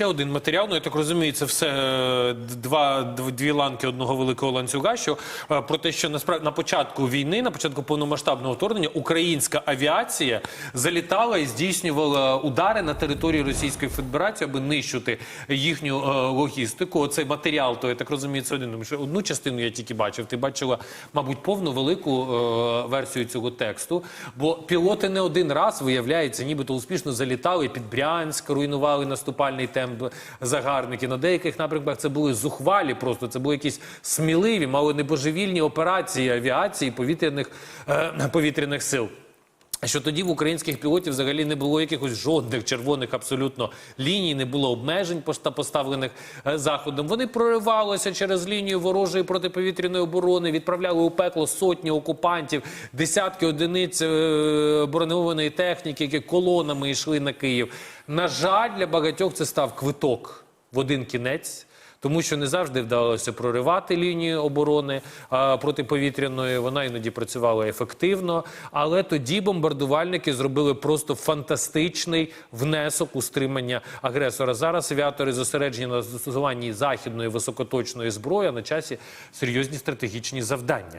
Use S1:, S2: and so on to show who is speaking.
S1: ще один матеріал. Ну я так розумію, це все е, два дв- дві ланки одного великого ланцюга. Що е, про те, що насправді на початку війни, на початку повномасштабного вторгнення, українська авіація залітала і здійснювала удари на території Російської Федерації, аби нищити їхню е, логістику. Оцей матеріал, то я так розумію, це один. Тому що одну частину я тільки бачив. Ти бачила, мабуть, повну велику версію цього тексту. Бо пілоти не один раз виявляється, нібито успішно залітали під Брянськ, руйнували наступальний темп загарбників. На деяких напрямках це були зухвалі, просто це були якісь сміливі, мало не божевільні операції авіації повітряних, е, повітряних сил. Що тоді в українських пілотів взагалі не було якихось жодних червоних абсолютно ліній, не було обмежень поста- поставлених е, заходом. Вони проривалися через лінію ворожої протиповітряної оборони, відправляли у пекло сотні окупантів, десятки одиниць е, броньованої техніки, які колонами йшли на Київ. На жаль, для багатьох це став квиток в один кінець. Тому що не завжди вдалося проривати лінію оборони протиповітряної. Вона іноді працювала ефективно. Але тоді бомбардувальники зробили просто фантастичний внесок у стримання агресора. Зараз авіатори зосереджені на застосуванні західної високоточної зброї на часі серйозні стратегічні завдання.